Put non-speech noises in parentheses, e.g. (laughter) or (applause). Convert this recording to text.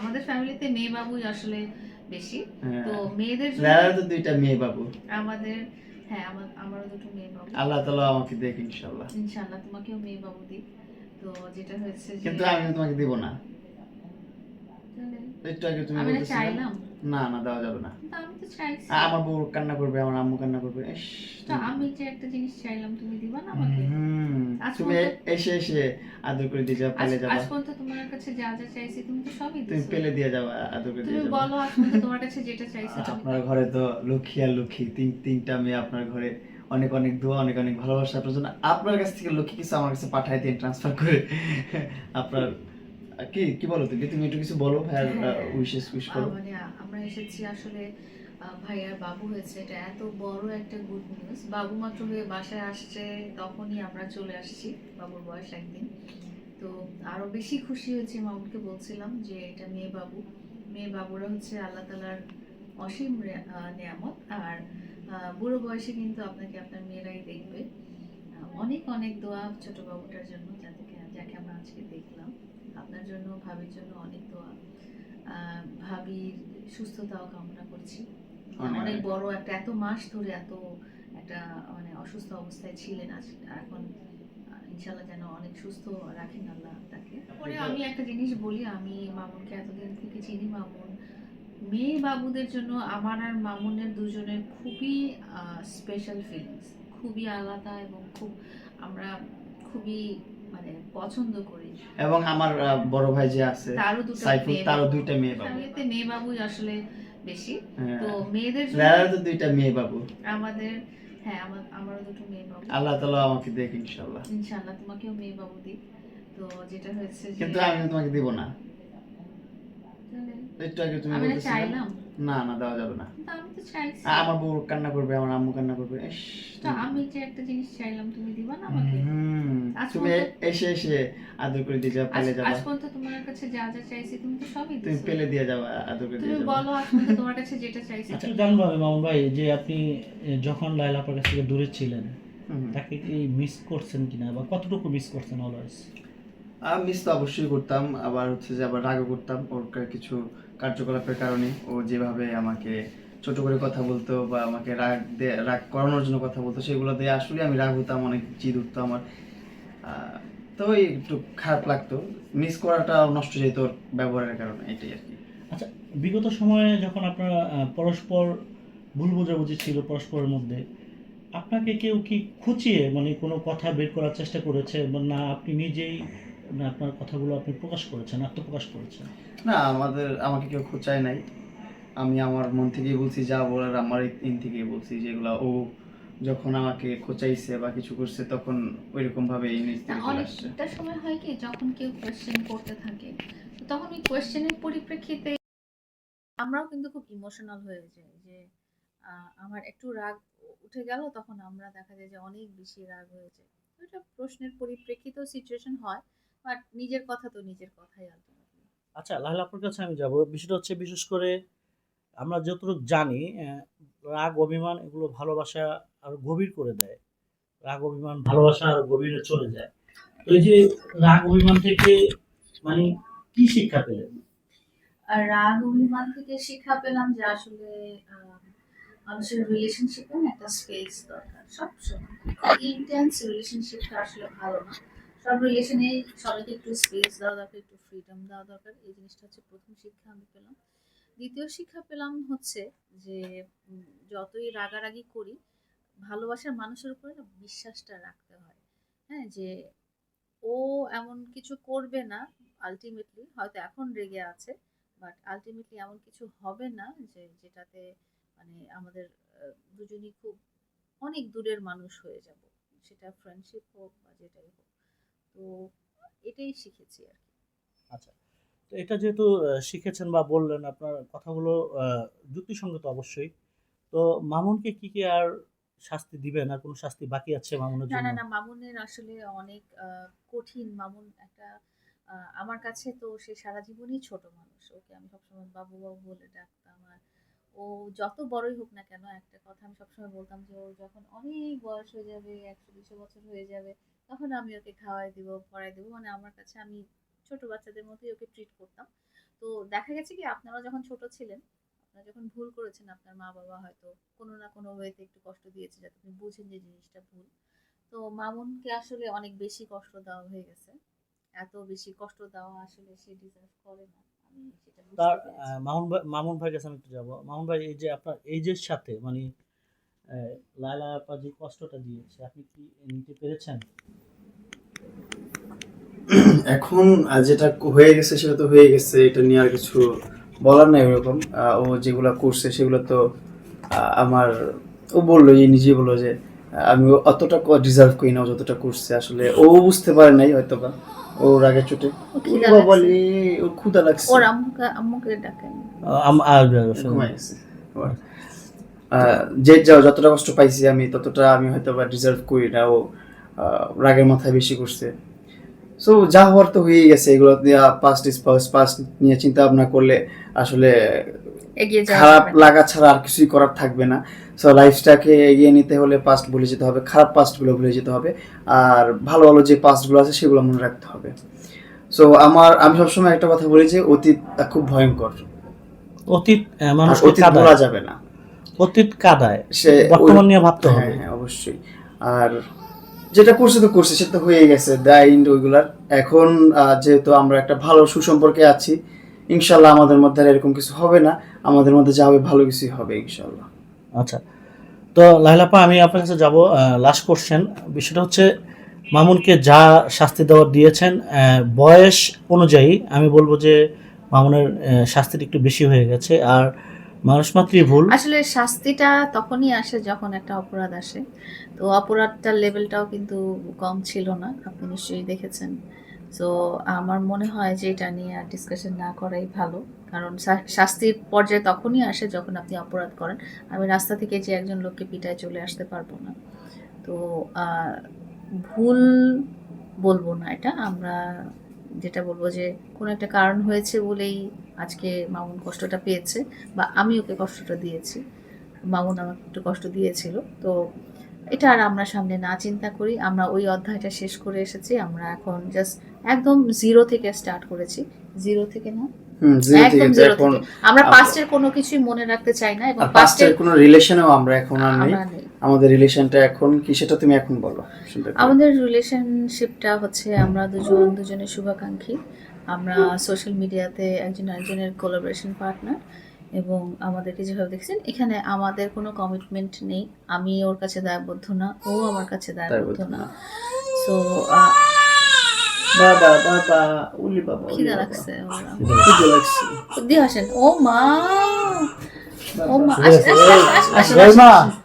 আমাদের ফ্যামিলিতে মেয়ে বাবুই আসলে বেশি। হ্যাঁ। তো মেয়েদের জন্য তো দুইটা মেয়ে বাবু। আমাদের হ্যাঁ আমার আমারও দুটো মেয়ে বাবু। আল্লাহ তাআলা আমাকে দেখ ইনশাআল্লাহ। ইনশাআল্লাহ তোমাকেও মেয়ে বাবু দিক। তো যেটা হয়েছে কিন্তু আমি তোমাকে দেব না। একটু আগে তুমি না না দেওয়া যাবে না। আমি তো চাইছি। আমার বউ কান্না করবে আমার আম্মু কান্না করবে তো আমি যে একটা জিনিস চাইলাম তুমি দিবা না আমাকে? তুমি এসে এসে আদর করে দিয়ে যাও পেলে আজ পর্যন্ত তোমার কাছে যা যা চাইছি তুমি তো সবই তুমি পেলে দিয়ে যাবা আদর করে তুমি দিয়ে বলো আজ পর্যন্ত তোমার কাছে যেটা চাইছি আপনার ঘরে তো লক্ষ্মী আর লক্ষ্মী তিন তিনটা মেয়ে আপনার ঘরে অনেক অনেক দোয়া অনেক অনেক ভালোবাসা। আপনার জন্য আপনার কাছ থেকে লক্ষ্মী কিছু আমার কাছে পাঠাই দিন ট্রান্সফার করে। আপনার কি কি বলো তুমি তুমি একটু কিছু বলো ভাইয়ার উইশেস উইশ করো। মানে আমরা এসেছি আসলে ভাইয়ার বাবু হয়েছে। এটা এত বড় একটা গুড নিউজ বাবু মাত্র হয়ে বাসায় আসছে তখনই আমরা চলে আসছি বাবুর বয়স একদিন। তো আরও বেশি খুশি হয়েছি মামুনকে বলছিলাম যে এটা মেয়ে বাবু। মেয়ে বাবুরা হচ্ছে আল্লাহ তালার অসীম নেয়ামত। আর বুড়ো বয়সে কিন্তু আপনাকে আপনার মেয়েরাই দেখবে। অনেক অনেক দোয়া ছোট বাবুটার জন্য যাতে যাকে আমরা আজকে দেখলাম। আপনার জন্য ভাবির জন্য অনেক দোয়া। ভাবির সুস্থতাও কামনা করছি। অনেক। বড় একটা এত মাস ধরে এত একটা মানে অসুস্থ অবস্থায় ছিলেন আজ। এখন ইনশাল্লাহ যেন অনেক সুস্থ রাখেন আল্লাহ তাকে। পরে আমি একটা জিনিস বলি আমি মামুনকে এতদিন থেকে চিনি। মামুন মেয়ে বাবুদের জন্য আমার আর মামুনের দুজনের খুবই স্পেশাল ফিলিংস খুবই আলাদা এবং খুব আমরা খুবই মানে পছন্দ করি। এবং আমার বড় ভাই যে আছে সাইফুল তারও দুইটা মেয়ে বাবু। ফ্যামিলিতে মেয়ে বাবুই আসলে বেশি। হ্যাঁ। তো মেয়েদের তো দুইটা মেয়ে বাবু। আমাদের হ্যাঁ আমার আমারও দুটো মেয়ে বাবু। আল্লাহ তালা আমাকে দেখ ইনশাল্লাহ ইনশাআল্লাহ তোমাকেও মেয়ে বাবু দিই তো যেটা হয়েছে যে কিন্তু আমি তোমাকে দিব না। একটু আগে তুমি আমি চাইলাম? না না দেওয়া যাবে না। আমার বউ কান্না করবে আমার আম্মু কান্না করবে। তো আমি যে একটা জিনিস চাইলাম তুমি দিবা না আমাকে? তুমি এসে এসে আদর করে দিয়ে যাও পেলে যাবা। আজ পর্যন্ত তোমার কাছে যা যা চাইছি তুমি তো সবই তুমি পেলে দিয়ে যাবা আদর করে তুমি দিয়ে যাবা। বলো আজ পর্যন্ত তোমার কাছে যেটা চাইছি। আচ্ছা জানব আমি মামুন ভাই যে আপনি যখন লাইলা আপনার কাছ থেকে দূরে ছিলেন হুম। তাকে কি মিস করছেন কিনা বা কতটুকু মিস করছেন অলওয়েজ আমি মিস তো অবশ্যই করতাম আবার হচ্ছে যে আবার রাগও করতাম ওর কিছু কার্যকলাপের কারণে ও যেভাবে আমাকে ছোট করে কথা বলতো বা আমাকে রাগ দিয়ে রাগ করানোর জন্য কথা বলতো সেগুলো দিয়ে আসলে আমি রাগ হতাম অনেক জিদ উঠতো আমার। তো ওই একটু খারাপ লাগতো। মিস করাটা নষ্ট যেত ওর ব্যবহারের কারণে এটাই আর কি। আচ্ছা বিগত সময়ে যখন আপনারা পরস্পর ভুল বোঝাবুঝি ছিল পরস্পরের মধ্যে আপনাকে কেউ কি খুঁচিয়ে মানে কোনো কথা বের করার চেষ্টা করেছে? না আপনি নিজেই না আপনার কথাগুলো আপনি প্রকাশ করেছেন আত্মপ্রকাশ করেছেন? না আমাদের আমাকে কেউ খোঁচায় নাই। আমি আমার মন থেকেই বলছি যা বলার আমার ইন থেকেই বলছি যেগুলো ও যখন আমাকে খোঁচাইছে বা কিছু করছে তখন ওইরকম ভাবে অনেকটা সময় হয় কি যখন কেউ কোয়েশ্চেন করতে থাকে তো তখন ওই কোয়েশ্চেনের পরিপ্রেক্ষিতে আমরাও কিন্তু খুব ইমোশনাল হয়ে যাই যে আহ, আমার একটু রাগ উঠে গেল তখন আমরা দেখা যায় যে অনেক বেশি রাগ হয়ে যায় তো এটা প্রশ্নের পরিপ্রেক্ষিতেও সিচুয়েশন হয় বাট নিজের কথা তো নিজের কথাই আলটিমেটলি। আচ্ছা লাহলা আপনার কাছে আমি যাব। বিষয়টা হচ্ছে বিশেষ করে আমরা যতটুকু জানি রাগ, অভিমান এগুলো ভালোবাসা আর গভীর করে দেয়। রাগ, অভিমান, ভালোবাসা আর গভীরে চলে যায়। তো এই যে রাগ, অভিমান থেকে মানে কি শিক্ষা পেলেন? আর রাগ, অভিমান থেকে শিক্ষা পেলাম যে আসলে মানুষের রিলেশনশিপে একটা স্পেস দরকার সবসময়। ইন্টেন্স রিলেশনশিপটা আসলে ভালো না। সব রিলেশনে সবাইকে একটু স্পেস দেওয়া দরকার, একটু ফ্রিডম দেওয়া দরকার। এই জিনিসটা হচ্ছে প্রথম শিক্ষা আমি পেলাম। দ্বিতীয় শিক্ষা পেলাম হচ্ছে যে যতই রাগারাগি করি, ভালোবাসার মানুষের উপরে না বিশ্বাসটা রাখতে হয়। হ্যাঁ যে ও এমন কিছু করবে না আলটিমেটলি হয়তো এখন রেগে আছে বাট আলটিমেটলি এমন কিছু হবে না, যে, যেটাতে মানে আমাদের দুজনই খুব অনেক দূরের মানুষ হয়ে যাব। সেটা ফ্রেন্ডশিপ হোক বা যেটাই হোক। তো এটাই শিখেছি আর কি। আচ্ছা। এটা যেহেতু শিখেছেন বা বললেন আপনার কথাগুলো যুক্তিসঙ্গত অবশ্যই। তো মামুনকে কি কি আর শাস্তি দিবেন? আর কোনো শাস্তি বাকি আছে মামুনের জন্য? না না মামুনের আসলে অনেক কঠিন। মামুন একটা আমার কাছে তো সে সারা জীবনই ছোট মানুষ। ওকে আমি সবসময় বাবু বাবু বলে ডাকতাম। আর ও যত বড়ই হোক না কেন একটা কথা আমি সবসময় বলতাম যে ও যখন অনেক বয়স হয়ে যাবে একশো দুশো বছর হয়ে যাবে তখন আমি ওকে খাওয়াই দিব পড়াই দিব। মানে আমার কাছে আমি ছোট বাচ্চাদের মতোই ওকে ট্রিট করতাম। তো দেখা গেছে কি আপনারা যখন ছোট ছিলেন আপনারা যখন ভুল করেছেন আপনার মা বাবা হয়তো কোনো না কোনো ওয়েতে একটু কষ্ট দিয়েছে যাতে আপনি বুঝেন যে জিনিসটা ভুল। তো মামুনকে আসলে অনেক বেশি কষ্ট দেওয়া হয়ে গেছে। এত বেশি কষ্ট দেওয়া আসলে সে ডিজার্ভ করে না। আমি সেটা বুঝতে তার মামুন ভাই মামুন ভাইয়ের কাছে আমি একটু যাব। মামুন ভাই এই যে আপনার এইজের সাথে মানে লায়লা আপা যে কষ্টটা দিয়েছে আপনি কি নিতে পেরেছেন? (clears throat) এখন যেটা হয়ে গেছে সেটা তো হয়ে গেছে এটা নিয়ে আর কিছু বলার নাই ওরকম। ও যেগুলা করছে সেগুলো তো আমার ও বলল এই নিজেই বলল যে আমি অতটা ডিজার্ভ করি না ও যতটা করছে। আসলে ও বুঝতে পারে নাই হয়তো বা ওর আগে চোটে ও। বলে ওর ক্ষুদা লাগছে। ওর আম্মুকে আম্মুকে যে যা- যতটা কষ্ট পাইছি আমি ততটা আমি হয়তো বা ডিজার্ভ করি না। ও আহ, রাগের মাথায় বেশি করছে। সো যা হওয়ার তো হয়েই গেছে এগুলো পাস্ট ইজ পাস্ট পাস্ট নিয়ে চিন্তা ভাবনা করলে আসলে খারাপ লাগা ছাড়া আর কিছুই করার থাকবে না। সো লাইফটাকে এগিয়ে নিতে হলে পাস্ট ভুলে যেতে হবে খারাপ পাস্টগুলো ভুলে যেতে হবে আর ভালো ভালো যে পাস্টগুলো আছে সেগুলো মনে রাখতে হবে। সো আমার আমি সবসময় একটা কথা বলি যে অতীত খুব ভয়ঙ্কর। অতীত অতীত বলা যাবে না। অতীত কাদায়। সে বর্তমান নিয়ে ভাবতে হবে। হ্যাঁ হ্যাঁ অবশ্যই। আর যেটা করছে তো করছে, সেটা তো হয়ে গেছে। দাইন্ড ওইগুলার। এখন যেহেতু আমরা একটা ভালো সুসম্পর্কে আছি, ইনশাল্লাহ আমাদের মধ্যে এরকম কিছু হবে না। আমাদের মধ্যে যা হবে, ভালো কিছুই হবে, ইনশাল্লাহ। আচ্ছা। তো লাইলাপা আমি আপনার কাছে যাব লাস্ট কোশ্চেন বিষয়টা হচ্ছে, মামুনকে যা শাস্তি দেওয়ার দিয়েছেন বয়স অনুযায়ী আমি বলব যে, মামুনের শাস্তিটা একটু বেশি হয়ে গেছে। আর মানুষ মাত্রই ভুল। আসলে শাস্তিটা তখনই আসে যখন একটা অপরাধ আসে। তো অপরাধটার লেভেলটাও কিন্তু কম ছিল না, আপনি নিশ্চয়ই দেখেছেন। তো আমার মনে হয় যে এটা নিয়ে আর ডিসকাশন না করাই ভালো। কারণ শাস্তির পর্যায়ে তখনই আসে যখন আপনি অপরাধ করেন। আমি রাস্তা থেকে যে একজন লোককে পিটায় চলে আসতে পারব না। তো ভুল বলব না এটা। আমরা যেটা বলব যে কোনো একটা কারণ হয়েছে বলেই আজকে মামুন কষ্টটা পেয়েছে বা আমি ওকে কষ্টটা দিয়েছি। মামুন আমাকে একটু কষ্ট দিয়েছিল। তো এটা আর আমরা সামনে না চিন্তা করি। আমরা ওই অধ্যায়টা শেষ করে এসেছি। আমরা এখন জাস্ট একদম জিরো থেকে স্টার্ট করেছি। জিরো থেকে না? একদম জিরো থেকে। আমরা পাস্টের কোনো কিছুই মনে রাখতে চাই না এবং পাস্টের কোনো রিলেশনেও আমরা এখন আর নেই। আমাদের রিলেশনটা এখন কি সেটা তুমি এখন বলো আমাদের রিলেশনশিপটা হচ্ছে আমরা দুজন দুজনের শুভাকাঙ্ক্ষী আমরা সোশ্যাল মিডিয়াতে একজন আরেকজনের কোলাবোরেশন পার্টনার এবং আমাদেরকে যেভাবে দেখছেন এখানে আমাদের কোনো কমিটমেন্ট নেই আমি ওর কাছে দায়বদ্ধ না ও আমার কাছে দায়বদ্ধ না। সো বাবা বাবা উলি বাবা খিদা লাগছে ওর। খিদে লাগছে দিয়ে আসেন ও মা ও মা আসেন, আসেন, আসেন।